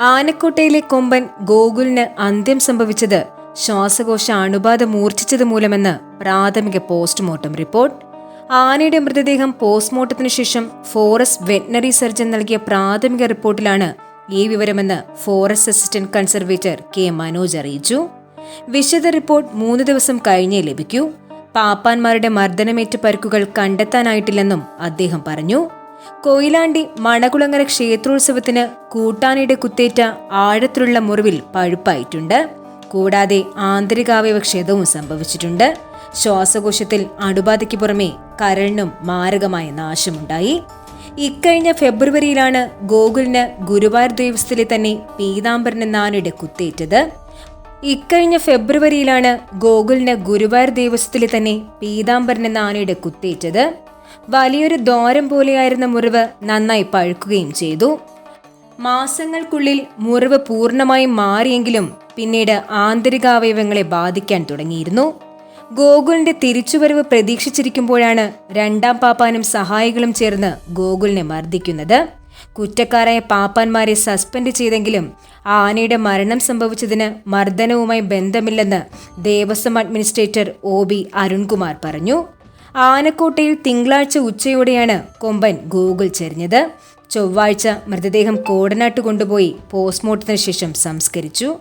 ആനക്കോട്ടയിലെ കൊമ്പൻ ഗോകുലിന് അന്ത്യം സംഭവിച്ചത് ശ്വാസകോശ അണുബാധ മൂർച്ഛിച്ചത് മൂലമെന്ന് പ്രാഥമിക പോസ്റ്റ്മോർട്ടം റിപ്പോർട്ട്. ആനയുടെ മൃതദേഹം പോസ്റ്റ്മോർട്ടത്തിനു ശേഷം ഫോറസ്റ്റ് വെറ്റിനറി സർജൻ നൽകിയ പ്രാഥമിക റിപ്പോർട്ടിലാണ് ഈ വിവരമെന്ന് forest assistant conservator K Manoj അറിയിച്ചു. വിശദ റിപ്പോർട്ട് മൂന്ന് ദിവസം കഴിഞ്ഞേ ലഭിക്കൂ. പാപ്പാന്മാരുടെ മർദ്ദനമേറ്റ പരുക്കുകൾ കണ്ടെത്താനായിട്ടില്ലെന്നും അദ്ദേഹം പറഞ്ഞു. കൊയിലാണ്ടി മണകുളങ്ങര ക്ഷേത്രോത്സവത്തിന് കൂട്ടാനയുടെ കുത്തേറ്റ ആഴത്തിലുള്ള മുറിവിൽ പഴുപ്പായിട്ടുണ്ട്. കൂടാതെ ആന്തരികാവയവ ക്ഷതവും സംഭവിച്ചിട്ടുണ്ട്. ശ്വാസകോശത്തിൽ അണുബാധയ്ക്ക് പുറമെ കരളിനും മാരകമായ നാശമുണ്ടായി. ഇക്കഴിഞ്ഞ ഫെബ്രുവരിയിലാണ് ഗോകുലിന് ഗുരുവായൂർ ദേവസ്ഥയിലെ തന്നെ പീതാംബരൻ എന്ന ആനയുടെ കുത്തേറ്റത്. ഇക്കഴിഞ്ഞ ഫെബ്രുവരിയിലാണ് ഗോകുലിന് ഗുരുവായൂർ ദേവസ്വത്തിലെ തന്നെ പീതാംബരൻ എന്ന ആനയുടെ കുത്തേറ്റത്. വലിയൊരു ദ്വാരം പോലെയായിരുന്ന മുറിവ് നന്നായി പഴുക്കുകയും ചെയ്തു. മാസങ്ങൾക്കുള്ളിൽ മുറിവ് പൂർണമായും മാറിയെങ്കിലും പിന്നീട് ആന്തരികാവയവങ്ങളെ ബാധിക്കാൻ തുടങ്ങിയിരുന്നു. ഗോകുലിന്റെ തിരിച്ചുവരവ് പ്രതീക്ഷിച്ചിരിക്കുമ്പോഴാണ് രണ്ടാം പാപ്പാനും സഹായികളും ചേർന്ന് ഗോകുലിനെ മർദ്ദിക്കുന്നത്. കുറ്റക്കാരായ പാപ്പാന്മാരെ സസ്പെൻഡ് ചെയ്തെങ്കിലും ആനയുടെ മരണം സംഭവിച്ചതിന് മർദ്ദനവുമായി ബന്ധമില്ലെന്ന് Devaswom administrator O B Arunkumar പറഞ്ഞു. ആനക്കോട്ടയിൽ തിങ്കളാഴ്ച ഉച്ചയോടെയാണ് കൊമ്പൻ ഗൂഗിൾ ചെരിഞ്ഞത്. ചൊവ്വാഴ്ച മൃതദേഹം കോടനാട്ട് കൊണ്ടുപോയി പോസ്റ്റ്മോർട്ടത്തിന് ശേഷം സംസ്കരിച്ചു.